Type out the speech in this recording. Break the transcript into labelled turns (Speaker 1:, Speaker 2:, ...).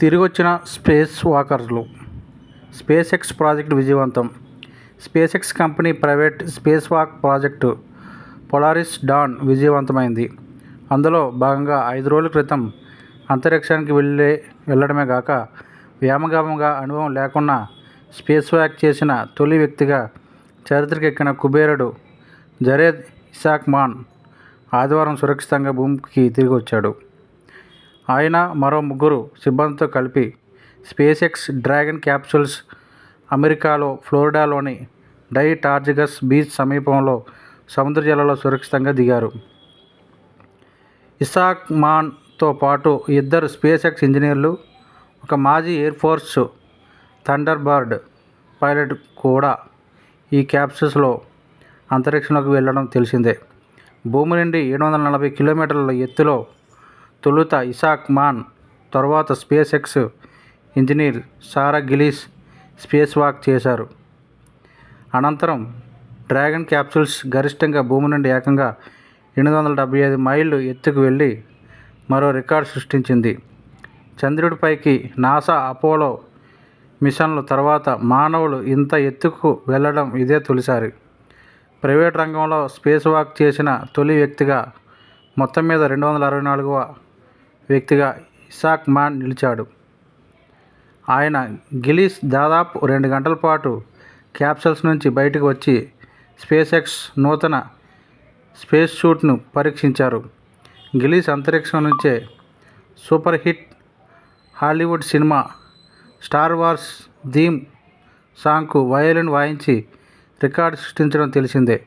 Speaker 1: తిరిగొచ్చిన space వాకర్లు SpaceX project విజయవంతం. SpaceX company private spacewalk project Polaris Dawn విజయవంతమైంది. అందులో భాగంగా ఐదు రోజుల క్రితం అంతరిక్షానికి వెళ్ళే వెళ్ళడమే కాక వ్యామగామంగా అనుభవం లేకున్నా స్పేస్ వాక్ చేసిన తొలి వ్యక్తిగా చరిత్రకెక్కిన కుబేరుడు జరేద్ ఇసాక్ మాన్ ఆదివారం సురక్షితంగా భూమికి తిరిగి వచ్చాడు. ఆయన మరో ముగ్గురు సిబ్బందితో కలిపి స్పేస్ ఎక్స్ డ్రాగన్ క్యాప్సూల్స్ అమెరికాలో ఫ్లోరిడాలోని డై టార్జిగస్ బీచ్ సమీపంలో సముద్ర జలాల్లో సురక్షితంగా దిగారు. ఇసాక్ మాన్తో పాటు ఇద్దరు స్పేస్ ఎక్స్ ఇంజనీర్లు ఒక మాజీ ఎయిర్ ఫోర్స్ థండర్బర్డ్ పైలట్ కూడా ఈ క్యాప్సూల్స్లో అంతరిక్షంలోకి వెళ్ళడం తెలిసిందే. భూమి నుండి ఏడు వందల నలభై కిలోమీటర్ల ఎత్తులో తొలుత ఇసాక్ మాన్ తరువాత SpaceX engineer Sarah Gillis spacewalk చేశారు. అనంతరం డ్రాగన్ క్యాప్సూల్స్ గరిష్టంగా భూమి నుండి ఏకంగా ఎనిమిది వందల డెబ్బై ఐదు మైళ్ళు ఎత్తుకు వెళ్ళి మరో రికార్డు సృష్టించింది. చంద్రుడిపైకి నాసా అపోలో మిషన్ల తర్వాత మానవులు ఇంత ఎత్తుకు వెళ్ళడం ఇదే తొలిసారి. ప్రైవేట్ రంగంలో స్పేస్ వాక్ చేసిన తొలి వ్యక్తిగా మొత్తం మీద రెండు వందల అరవై నాలుగవ వ్యక్తిగా ఇసాక్ మాన్ నిలిచాడు. ఆయన గిలీస్ దాదాపు రెండు గంటల పాటు క్యాప్సల్స్ నుంచి బయటకు వచ్చి స్పేస్ ఎక్స్ నూతన స్పేస్ షూట్ను పరీక్షించారు. గిలీస్ అంతరిక్షం నుంచే super hit Hollywood cinema star wars theme సాంగ్కు వయోలిన్ వాయించి రికార్డు సృష్టించడం తెలిసిందే.